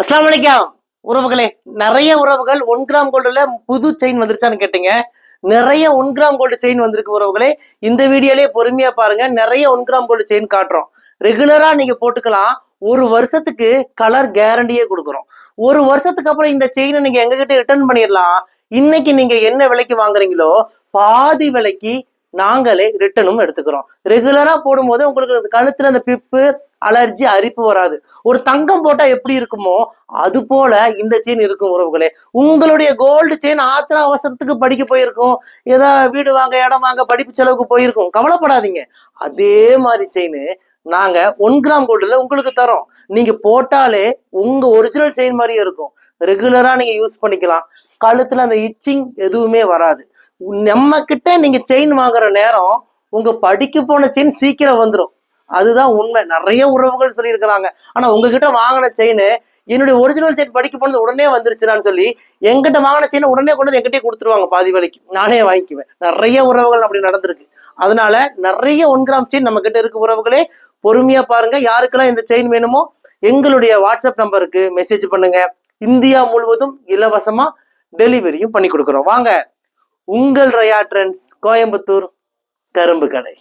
அஸ்லாம் வலைக்கம் உறவுகளே நிறைய உறவுகள் ஒன் கிராம் கோல்டுல புது செயின் வந்துருச்சான்னு கேட்டீங்க. நிறைய ஒன் கிராம் கோல்டு செயின் வந்திருக்கு உறவுகளே. இந்த வீடியோலயே பொறுமையா பாருங்க. நிறைய ஒன் கிராம் கோல்டு செயின் காட்டுறோம். ரெகுலரா நீங்க போட்டுக்கலாம். ஒரு வருஷத்துக்கு கலர் கேரண்டியே கொடுக்குறோம். ஒரு வருஷத்துக்கு அப்புறம் இந்த செயினை நீங்க எங்ககிட்ட ரிட்டர்ன் பண்ணிடலாம் இன்னைக்கு நீங்க என்ன விலைக்கு வாங்குறீங்களோ பாதி விலைக்கு நாங்களே ரிட்டனும் எடுத்துக்கிறோம். ரெகுலரா போடும்போது உங்களுக்கு அந்த கழுத்துல அந்த பிப்பு அலர்ஜி அரிப்பு வராது. ஒரு தங்கம் போட்டா எப்படி இருக்குமோ அது போல இந்த செயின் இருக்கும் உறவுகளே. உங்களுடைய கோல்டு செயின் ஆத்திர அவசரத்துக்கு படிக்க போயிருக்கும். ஏதோ வீடு வாங்க இடம் வாங்க படிப்பு செலவுக்கு போயிருக்கும். கவலைப்படாதீங்க. அதே மாதிரி செயின் நாங்க ஒன் கிராம் கோல்டுல உங்களுக்கு தரோம். நீங்க போட்டாலே உங்க ஒரிஜினல் செயின் மாதிரியே இருக்கும். ரெகுலரா நீங்க யூஸ் பண்ணிக்கலாம். கழுத்துல அந்த இச்சிங் எதுவுமே வராது. நம்ம கிட்ட நீங்க செயின் வாங்குற நேரம் உங்க படிக்க போன செயின் சீக்கிரம் வந்துடும் அதுதான் உண்மை. நிறைய உறவுகள் சொல்லியிருக்கிறாங்க. ஆனா உங்ககிட்ட வாங்கின செயின் என்னுடைய ஒரிஜினல் செயின் படிக்க போனது உடனே வந்துருச்சுனான்னு சொல்லி எங்கிட்ட வாங்கின செயின் உடனே கொண்டு வந்து எங்கிட்டே கொடுத்துருவாங்க பாதி வேலைக்கு. நானே வாங்கிக்குவேன். நிறைய உறவுகள் அப்படி நடந்திருக்கு. அதனால நிறைய ஒன் கிராம் செயின் நம்ம கிட்ட இருக்க உறவுகளே. பொறுமையா பாருங்க. யாருக்கெல்லாம் இந்த செயின் வேணுமோ எங்களுடைய வாட்ஸ்அப் நம்பருக்கு மெசேஜ் பண்ணுங்க. இந்தியா முழுவதும் இலவசமா டெலிவரியும் பண்ணி கொடுக்குறோம். வாங்க. உங்கள் ரயா ட்ரெண்ட்ஸ் கோயம்புத்தூர் கரும்பு கடை.